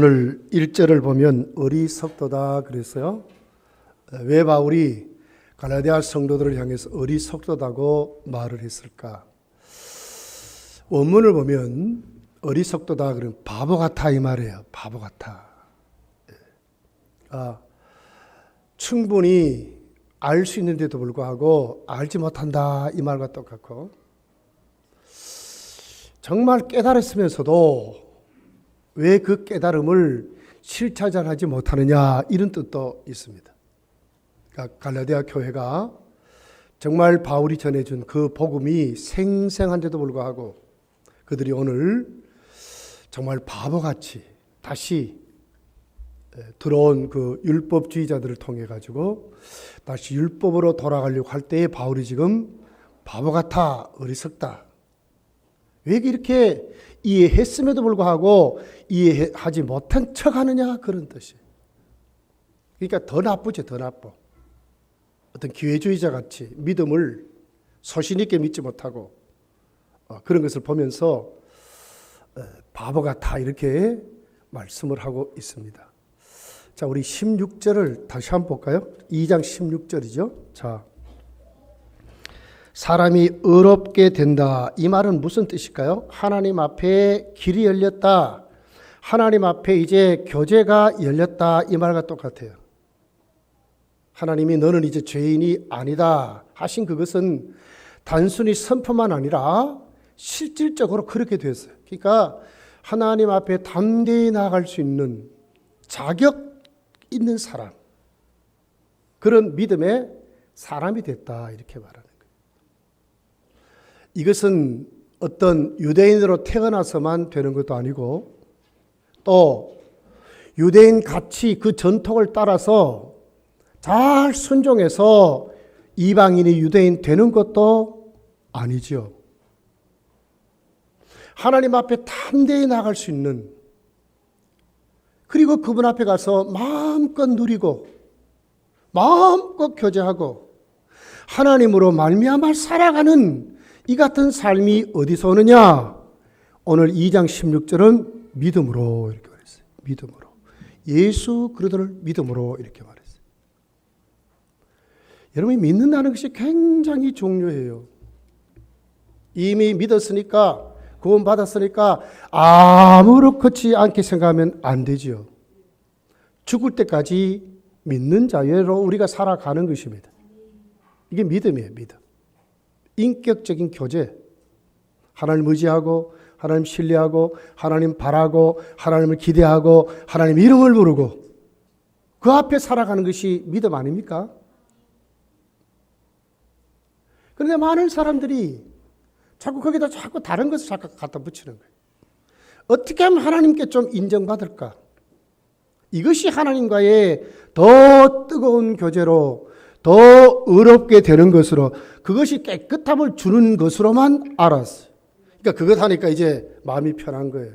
오늘 1절을 보면 어리석도다 그랬어요. 왜 바울이 갈라디아 성도들을 향해서 어리석도다고 말을 했을까? 원문을 보면 어리석도다 그러면 바보 같아 이 말이에요. 바보 같아. 아, 충분히 알 수 있는데도 불구하고 알지 못한다 이 말과 똑같고 정말 깨달았으면서도 왜 그 깨달음을 실천하지 못하느냐 이런 뜻도 있습니다. 그러니까 갈라디아 교회가 정말 바울이 전해준 그 복음이 생생한데도 불구하고 그들이 오늘 정말 바보같이 다시 들어온 그 율법주의자들을 통해 가지고 다시 율법으로 돌아가려고 할 때에 바울이 지금 바보 같아 어리석다 왜 이렇게 이해했음에도 불구하고 이해하지 못한 척 하느냐 그런 뜻이. 그러니까 더 나쁘죠, 더 나빠. 어떤 기회주의자 같이 믿음을 소신 있게 믿지 못하고 어, 그런 것을 보면서 어, 바보 같아 이렇게 말씀을 하고 있습니다. 자, 우리 16절을 다시 한번 볼까요? 2장 16절이죠. 자. 사람이 의롭게 된다. 이 말은 무슨 뜻일까요? 하나님 앞에 길이 열렸다. 하나님 앞에 이제 교제가 열렸다. 이 말과 똑같아요. 하나님이 너는 이제 죄인이 아니다. 하신 그것은 단순히 선포만 아니라 실질적으로 그렇게 됐어요. 그러니까 하나님 앞에 담대히 나아갈 수 있는 자격 있는 사람. 그런 믿음의 사람이 됐다. 이렇게 말하는 이것은 어떤 유대인으로 태어나서만 되는 것도 아니고 또 유대인 가치 그 전통을 따라서 잘 순종해서 이방인이 유대인 되는 것도 아니지요. 하나님 앞에 담대히 나갈 수 있는 그리고 그분 앞에 가서 마음껏 누리고 마음껏 교제하고 하나님으로 말미암아 살아가는 이 같은 삶이 어디서 오느냐? 오늘 2장 16절은 믿음으로 이렇게 말했어요. 믿음으로. 예수 그리스도를 믿음으로 이렇게 말했어요. 여러분이 믿는다는 것이 굉장히 중요해요. 이미 믿었으니까 구원 받았으니까 아무렇지 않게 생각하면 안 되죠. 죽을 때까지 믿는 자유로 우리가 살아가는 것입니다. 이게 믿음이에요, 믿음. 인격적인 교제. 하나님 의지하고 하나님 신뢰하고 하나님 바라고 하나님을 기대하고 하나님 이름을 부르고 그 앞에 살아가는 것이 믿음 아닙니까? 그런데 많은 사람들이 자꾸 거기다 자꾸 다른 것을 자꾸 갖다 붙이는 거예요. 어떻게 하면 하나님께 좀 인정받을까? 이것이 하나님과의 더 뜨거운 교제로 더 의롭게 되는 것으로 그것이 깨끗함을 주는 것으로만 알았어요. 그러니까 그것 하니까 이제 마음이 편한 거예요.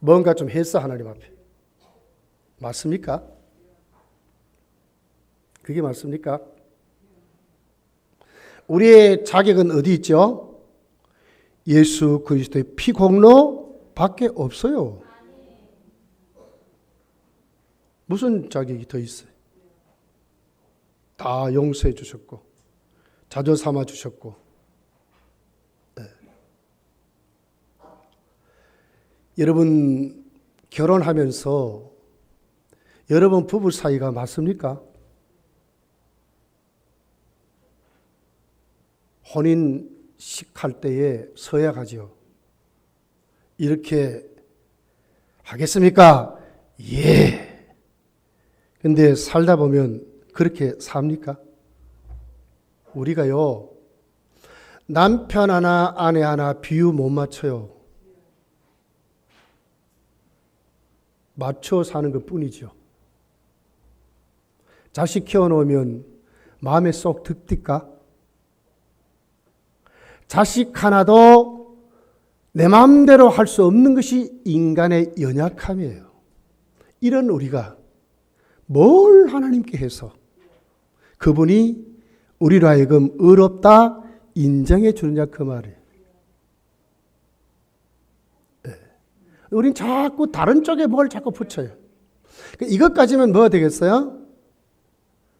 뭔가 좀 했어 하나님 앞에. 맞습니까? 그게 맞습니까? 우리의 자격은 어디 있죠? 예수 그리스도의 피 공로 밖에 없어요. 무슨 자격이 더 있어요? 다 용서해 주셨고 자주 삼아 주셨고 네. 여러분 결혼하면서 여러분 부부 사이가 맞습니까? 혼인식 할 때에 서약하죠. 이렇게 하겠습니까? 예. 근데 살다 보면 그렇게 삽니까? 우리가요, 남편 하나, 아내 하나 비유 못 맞춰요. 맞춰 사는 것 뿐이죠. 자식 키워놓으면 마음에 쏙 득디까? 자식 하나도 내 마음대로 할 수 없는 것이 인간의 연약함이에요. 이런 우리가 뭘 하나님께 해서 그분이 우리로 하여금 의롭다 인정해 주느냐 그 말이에요. 네. 우린 자꾸 다른 쪽에 뭘 자꾸 붙여요. 그 이것 가지면 뭐가 되겠어요?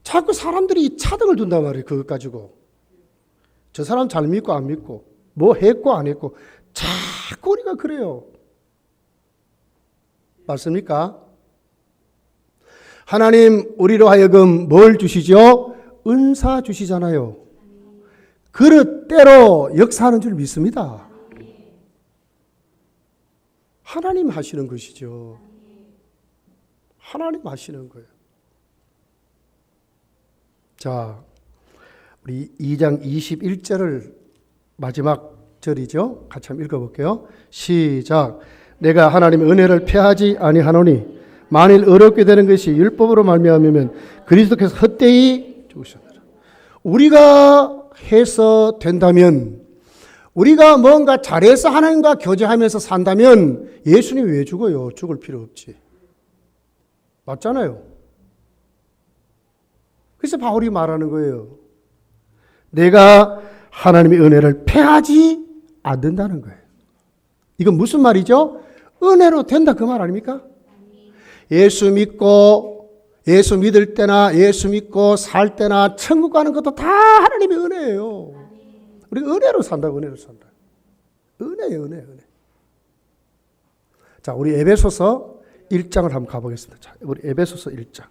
자꾸 사람들이 차등을 둔단 말이에요. 그것 가지고. 저 사람 잘 믿고 안 믿고, 뭐 했고 안 했고, 자꾸 우리가 그래요. 맞습니까? 하나님 우리로 하여금 뭘 주시죠? 은사 주시잖아요. 그릇대로 역사하는 줄 믿습니다. 하나님 하시는 것이죠. 하나님 하시는 거예요. 자, 우리 2장 21절을 마지막 절이죠. 같이 한번 읽어볼게요. 시작. 내가 하나님의 은혜를 패하지 아니하노니 만일 어렵게 되는 것이 율법으로 말미암으면 그리스도께서 헛되이 죽으셨느라. 우리가 해서 된다면 우리가 뭔가 잘해서 하나님과 교제하면서 산다면 예수님 왜 죽어요? 죽을 필요 없지. 맞잖아요. 그래서 바울이 말하는 거예요. 내가 하나님의 은혜를 패하지 않는다는 거예요. 이건 무슨 말이죠? 은혜로 된다 그 말 아닙니까? 예수 믿고 예수 믿을 때나 예수 믿고 살 때나 천국 가는 것도 다 하나님의 은혜예요. 우리 은혜로 산다, 은혜로 산다. 은혜예요, 은혜, 은혜. 자, 우리 에베소서 1장을 한번 가보겠습니다. 자, 우리 에베소서 1장.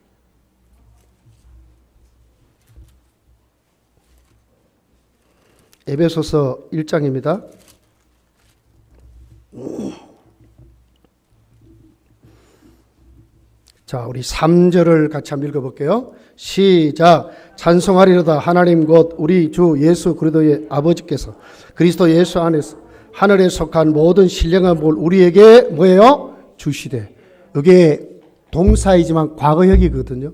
에베소서 1장입니다. 자, 우리 3절을 같이 한번 읽어볼게요. 시작. 찬송하리로다 하나님 곧 우리 주 예수 그리스도의 아버지께서 그리스도 예수 안에서 하늘에 속한 모든 신령한 볼 우리에게 뭐예요? 주시되. 이게 동사이지만 과거형이거든요.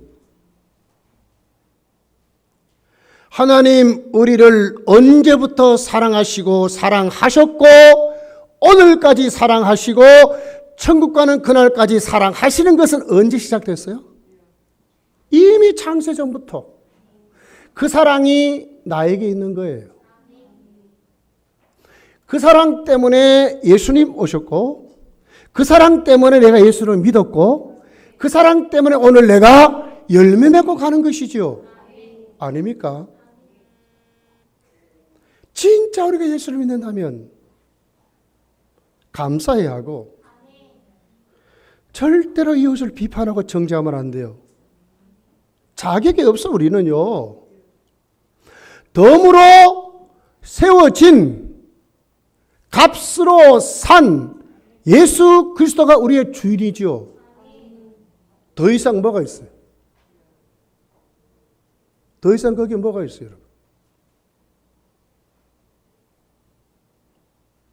하나님 우리를 언제부터 사랑하시고 사랑하셨고 오늘까지 사랑하시고 천국 가는 그날까지 사랑하시는 것은 언제 시작됐어요? 이미 창세 전부터 그 사랑이 나에게 있는 거예요. 그 사랑 때문에 예수님 오셨고 그 사랑 때문에 내가 예수를 믿었고 그 사랑 때문에 오늘 내가 열매 맺고 가는 것이지요. 아닙니까? 진짜 우리가 예수를 믿는다면 감사해야 하고 절대로 이웃을 비판하고 정죄하면 안 돼요. 자격이 없어 우리는요. 덤으로 세워진 값으로 산 예수 그리스도가 우리의 주인이죠. 더 이상 뭐가 있어요? 더 이상 거기에 뭐가 있어요, 여러분?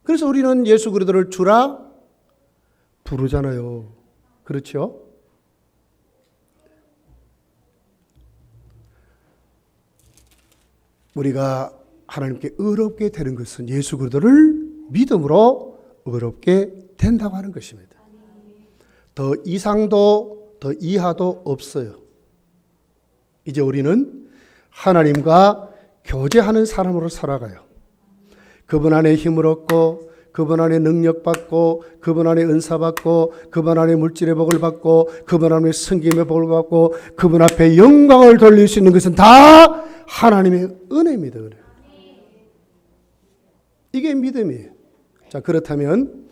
그래서 우리는 예수 그리스도를 주라 부르잖아요. 그렇죠? 우리가 하나님께 의롭게 되는 것은 예수 그리스도를 믿음으로 의롭게 된다고 하는 것입니다. 더 이상도 더 이하도 없어요. 이제 우리는 하나님과 교제하는 사람으로 살아가요. 그분 안에 힘을 얻고 그분 안에 능력 받고 그분 안에 은사 받고 그분 안에 물질의 복을 받고 그분 안에 승김의 복을 받고 그분 앞에 영광을 돌릴 수 있는 것은 다 하나님의 은혜입니다. 은혜. 이게 믿음이에요. 자 그렇다면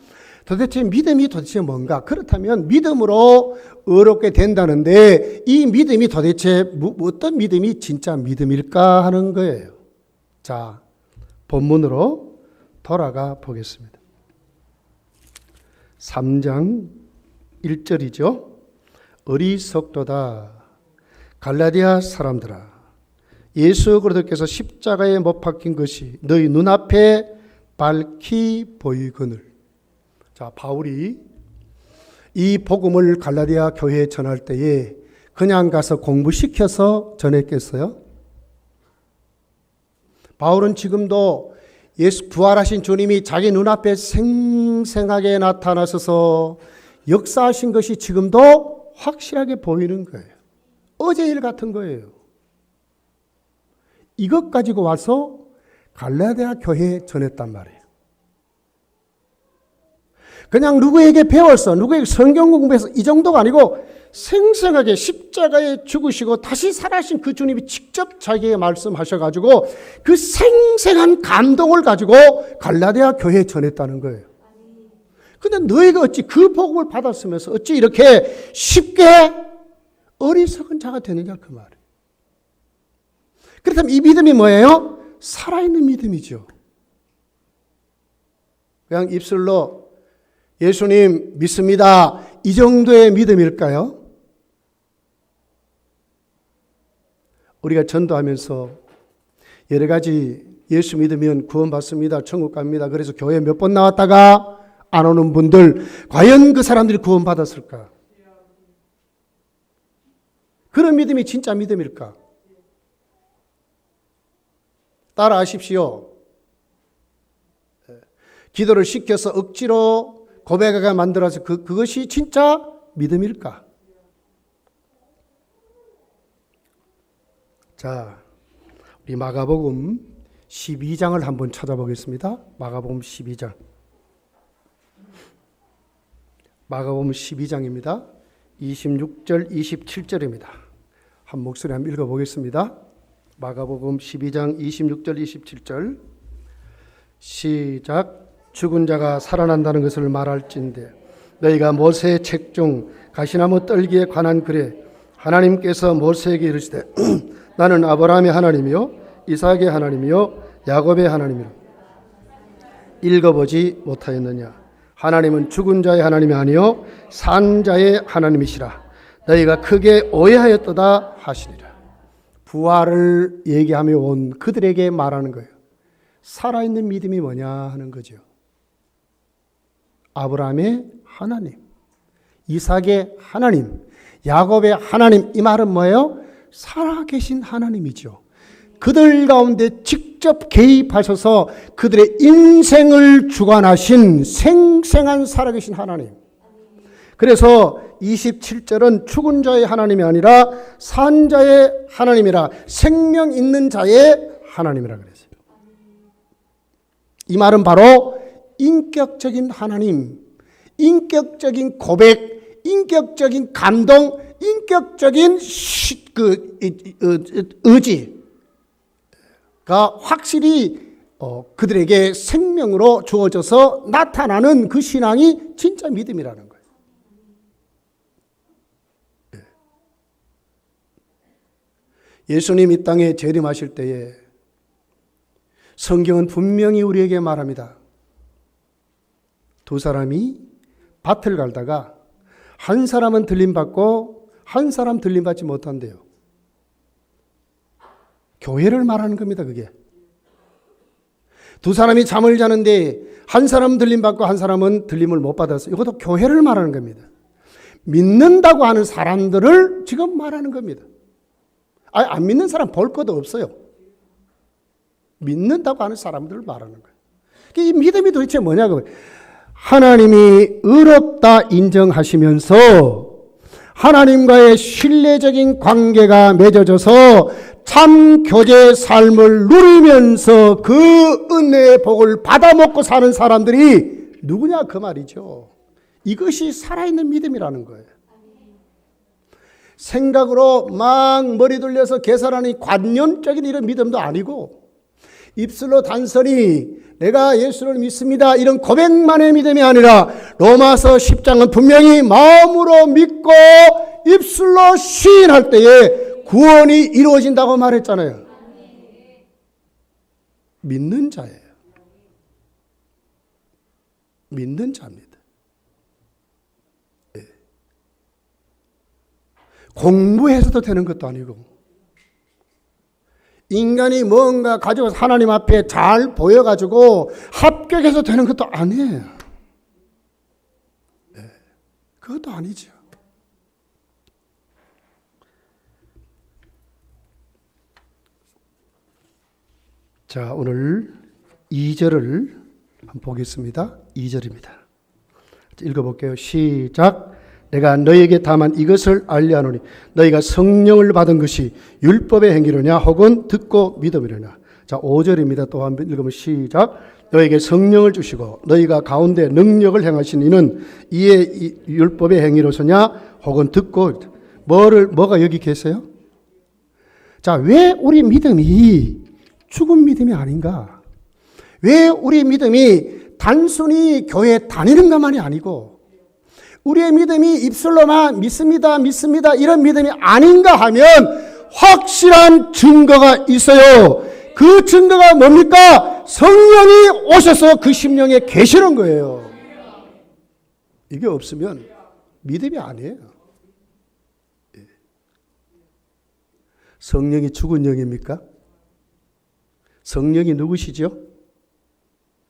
도대체 믿음이 도대체 뭔가? 그렇다면 믿음으로 의롭게 된다는데 이 믿음이 도대체 뭐, 어떤 믿음이 진짜 믿음일까 하는 거예요. 자 본문으로 돌아가 보겠습니다. 3장 1절이죠. 어리석도다. 갈라디아 사람들아. 예수 그리스도께서 십자가에 못 박힌 것이 너희 눈앞에 밝히 보이거늘. 자, 바울이 이 복음을 갈라디아 교회에 전할 때에 그냥 가서 공부시켜서 전했겠어요? 바울은 지금도 예수 부활하신 주님이 자기 눈앞에 생생하게 나타나셔서 역사하신 것이 지금도 확실하게 보이는 거예요. 어제 일 같은 거예요. 이것 가지고 와서 갈라디아 교회에 전했단 말이에요. 그냥 누구에게 배웠어, 누구에게 성경 공부해서 이 정도가 아니고 생생하게 십자가에 죽으시고 다시 살아신 그 주님이 직접 자기에게 말씀하셔가지고 그 생생한 감동을 가지고 갈라디아 교회에 전했다는 거예요. 근데 너희가 어찌 그 복음을 받았으면서 어찌 이렇게 쉽게 어리석은 자가 되느냐 그 말이에요. 그렇다면 이 믿음이 뭐예요? 살아있는 믿음이죠. 그냥 입술로 예수님 믿습니다. 이 정도의 믿음일까요? 우리가 전도하면서 여러 가지 예수 믿으면 구원받습니다. 천국 갑니다. 그래서 교회 몇 번 나왔다가 안 오는 분들, 과연 그 사람들이 구원받았을까? 그런 믿음이 진짜 믿음일까? 따라하십시오. 기도를 시켜서 억지로 고백하게 만들어서 그, 그것이 진짜 믿음일까? 자, 우리 마가복음 12장을 한번 찾아보겠습니다. 마가복음 12장. 마가복음 12장입니다. 26절, 27절입니다. 한 목소리 한번 읽어 보겠습니다. 마가복음 12장 26절, 27절. 시작. 죽은 자가 살아난다는 것을 말할진대 너희가 모세의 책 중 가시나무 떨기에 관한 글에 하나님께서 모세에게 이르시되 나는 아브라함의 하나님이요 이삭의 하나님이요 야곱의 하나님이라. 읽어보지 못하였느냐? 하나님은 죽은 자의 하나님이 아니요 산 자의 하나님이시라. 너희가 크게 오해하였도다 하시니라. 부활을 얘기하며 온 그들에게 말하는 거예요. 살아있는 믿음이 뭐냐 하는 거죠. 아브라함의 하나님, 이삭의 하나님, 야곱의 하나님 이 말은 뭐예요? 살아계신 하나님이죠. 그들 가운데 직접 개입하셔서 그들의 인생을 주관하신 생생한 살아계신 하나님. 그래서 27절은 죽은 자의 하나님이 아니라 산 자의 하나님이라 생명 있는 자의 하나님이라 그랬어요. 이 말은 바로 인격적인 하나님, 인격적인 고백, 인격적인 감동, 인격적인 시, 그 의지가 확실히 어, 그들에게 생명으로 주어져서 나타나는 그 신앙이 진짜 믿음이라는 거예요. 예수님 이 땅에 재림하실 때에 성경은 분명히 우리에게 말합니다. 두 사람이 밭을 갈다가 한 사람은 들림받고 한 사람 들림받지 못한대요. 교회를 말하는 겁니다, 그게. 두 사람이 잠을 자는데 한 사람은 들림받고 한 사람은 들림을 못 받았어요. 이것도 교회를 말하는 겁니다. 믿는다고 하는 사람들을 지금 말하는 겁니다. 아니, 안 믿는 사람 볼 것도 없어요. 믿는다고 하는 사람들을 말하는 거예요. 이 믿음이 도대체 뭐냐고. 하나님이 의롭다 인정하시면서 하나님과의 신뢰적인 관계가 맺어져서 참 교제의 삶을 누리면서 그 은혜의 복을 받아먹고 사는 사람들이 누구냐 그 말이죠. 이것이 살아있는 믿음이라는 거예요. 생각으로 막 머리 돌려서 계산하는 관념적인 이런 믿음도 아니고 입술로 단순히 내가 예수를 믿습니다. 이런 고백만의 믿음이 아니라 로마서 10장은 분명히 마음으로 믿고 입술로 시인할 때에 구원이 이루어진다고 말했잖아요. 믿는 자예요. 믿는 자입니다. 예. 공부해서도 되는 것도 아니고 인간이 뭔가 가지고 하나님 앞에 잘 보여가지고 합격해서 되는 것도 아니에요. 네, 그것도 아니죠. 자, 오늘 2절을 한번 보겠습니다. 2절입니다. 읽어볼게요. 시작. 내가 너에게 다만 이것을 알려하노니 너희가 성령을 받은 것이 율법의 행위로냐 혹은 듣고 믿음이로냐 자, 5절입니다. 또 한 번 읽으면 시작. 너에게 성령을 주시고 너희가 가운데 능력을 행하신 이는 이에 이 율법의 행위로서냐 혹은 듣고 뭐를 뭐가 여기 계세요? 자, 왜 우리 믿음이 죽은 믿음이 아닌가? 왜 우리 믿음이 단순히 교회 다니는 것만이 아니고 우리의 믿음이 입술로만 믿습니다, 믿습니다 이런 믿음이 아닌가 하면 확실한 증거가 있어요. 그 증거가 뭡니까? 성령이 오셔서 그 심령에 계시는 거예요. 이게 없으면 믿음이 아니에요. 예. 성령이 죽은 영입니까? 성령이 누구시죠?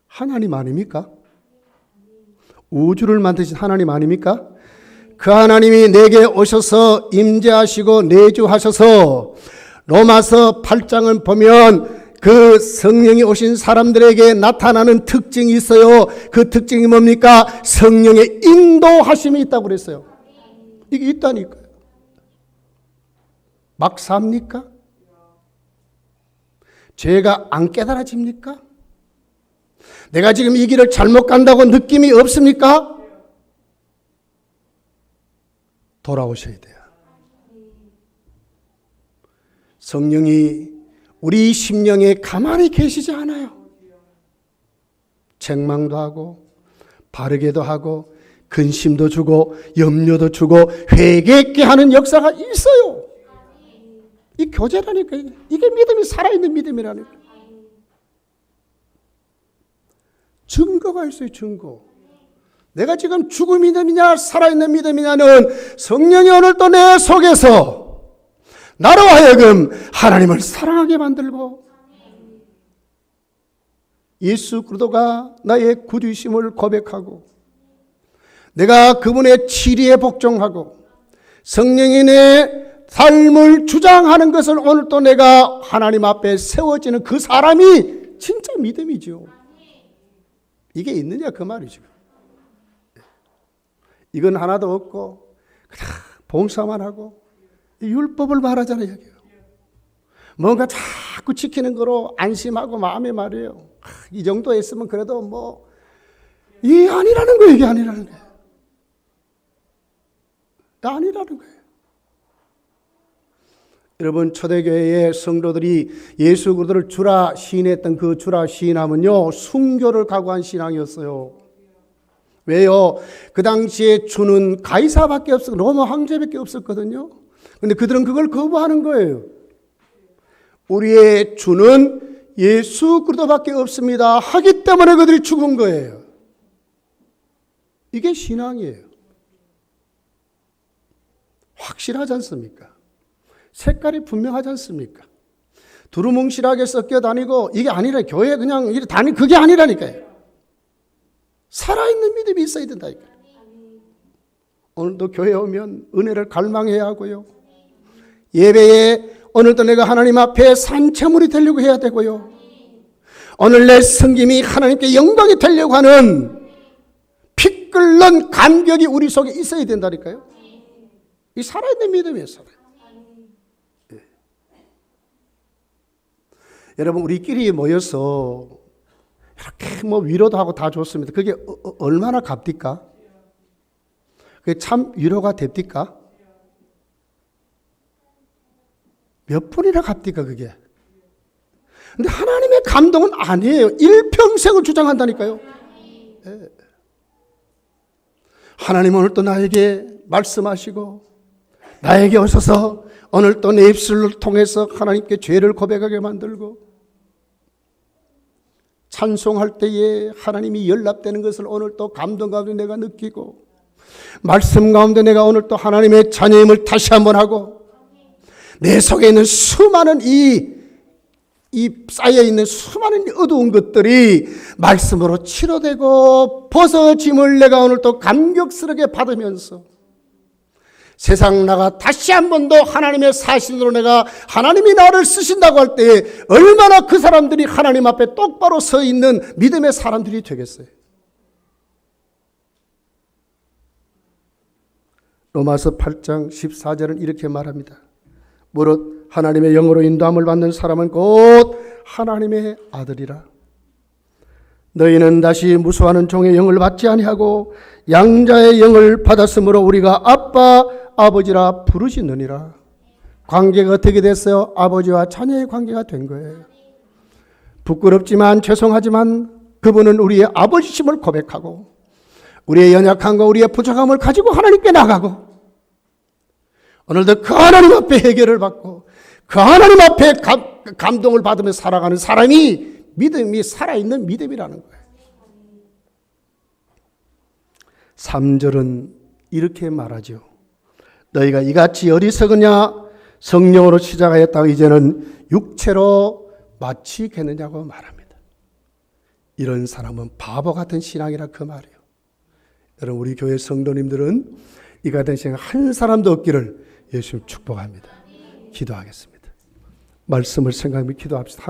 하나님 아닙니까? 우주를 만드신 하나님 아닙니까? 그 하나님이 내게 오셔서 임재하시고 내주하셔서 로마서 8장을 보면 그 성령이 오신 사람들에게 나타나는 특징이 있어요. 그 특징이 뭡니까? 성령의 인도하심이 있다고 그랬어요. 이게 있다니까요. 막 삽니까? 죄가 안 깨달아집니까? 내가 지금 이 길을 잘못 간다고 느낌이 없습니까? 돌아오셔야 돼요. 성령이 우리 심령에 가만히 계시지 않아요. 책망도 하고, 바르게도 하고, 근심도 주고, 염려도 주고, 회개케 하는 역사가 있어요. 이 교제라니까. 이게 믿음이 살아있는 믿음이라니까. 증거가 있어요, 증거. 내가 지금 죽은 믿음이냐, 살아있는 믿음이냐는 성령이 오늘 또 내 속에서 나로 하여금 하나님을 사랑하게 만들고 예수 그리스도가 나의 구주심을 고백하고 내가 그분의 치리에 복종하고 성령이 내 삶을 주장하는 것을 오늘 또 내가 하나님 앞에 세워지는 그 사람이 진짜 믿음이죠. 이게 있느냐 그 말이죠. 이건 하나도 없고 그냥 봉사만 하고 율법을 말하잖아요. 여기요. 뭔가 자꾸 지키는 거로 안심하고 마음에 말이에요. 이 정도 했으면 그래도 뭐 이게 아니라는 거예요. 이게 아니라는 거예요. 아니라는 거예요. 여러분 초대교회의 성도들이 예수 그리스도를 주라 시인했던 그 주라 시인함은요 순교를 각오한 신앙이었어요. 왜요? 그 당시에 주는 가이사밖에 없었 로마 황제밖에 없었거든요. 근데 그들은 그걸 거부하는 거예요. 우리의 주는 예수 그리스도밖에 없습니다. 하기 때문에 그들이 죽은 거예요. 이게 신앙이에요. 확실하지 않습니까? 색깔이 분명하지 않습니까? 두루뭉실하게 섞여 다니고 이게 아니라 교회 그냥 이렇게 다니 그게 아니라니까요. 살아있는 믿음이 있어야 된다니까요. 오늘도 교회 오면 은혜를 갈망해야 하고요. 예배에 오늘도 내가 하나님 앞에 산채물이 되려고 해야 되고요. 오늘 내 성김이 하나님께 영광이 되려고 하는 피 끓는 감격이 우리 속에 있어야 된다니까요. 이 살아있는 믿음이에요, 살아. 여러분 우리끼리 모여서 이렇게 뭐 위로도 하고 다 좋습니다. 그게 어, 어, 얼마나 값디까? 그게 참 위로가 됩니까? 몇 분이나 값디까 그게? 근데 하나님의 감동은 아니에요. 일평생을 주장한다니까요. 예. 하나님 오늘 또 나에게 말씀하시고 나에게 오셔서 오늘 또 내 입술을 통해서 하나님께 죄를 고백하게 만들고 찬송할 때에 하나님이 연락되는 것을 오늘 또 감동 가운데 내가 느끼고 말씀 가운데 내가 오늘 또 하나님의 자녀임을 다시 한번 하고 내 속에 있는 수많은 이, 이 쌓여 있는 수많은 어두운 것들이 말씀으로 치료되고 벗어짐을 내가 오늘 또 감격스럽게 받으면서 세상 나가 다시 한 번 더 하나님의 사신으로 내가 하나님이 나를 쓰신다고 할때 얼마나 그 사람들이 하나님 앞에 똑바로 서 있는 믿음의 사람들이 되겠어요. 로마서 8장 14절은 이렇게 말합니다. 무릇 하나님의 영으로 인도함을 받는 사람은 곧 하나님의 아들이라. 너희는 다시 무수하는 종의 영을 받지 아니하고 양자의 영을 받았으므로 우리가 아빠 아버지라 부르시느니라. 관계가 어떻게 됐어요? 아버지와 자녀의 관계가 된 거예요. 부끄럽지만 죄송하지만 그분은 우리의 아버지심을 고백하고 우리의 연약함과 우리의 부족함을 가지고 하나님께 나가고 오늘도 그 하나님 앞에 해결을 받고 그 하나님 앞에 감, 감동을 받으며 살아가는 사람이 믿음이 살아있는 믿음이라는 거예요. 3절은 이렇게 말하죠. 너희가 이같이 어리석으냐 성령으로 시작하였다고 이제는 육체로 마치겠느냐고 말합니다. 이런 사람은 바보 같은 신앙이라 그 말이에요. 여러분 우리 교회 성도님들은 이 같은 신앙 한 사람도 없기를 예수님 축복합니다. 기도하겠습니다. 말씀을 생각하며 기도합시다.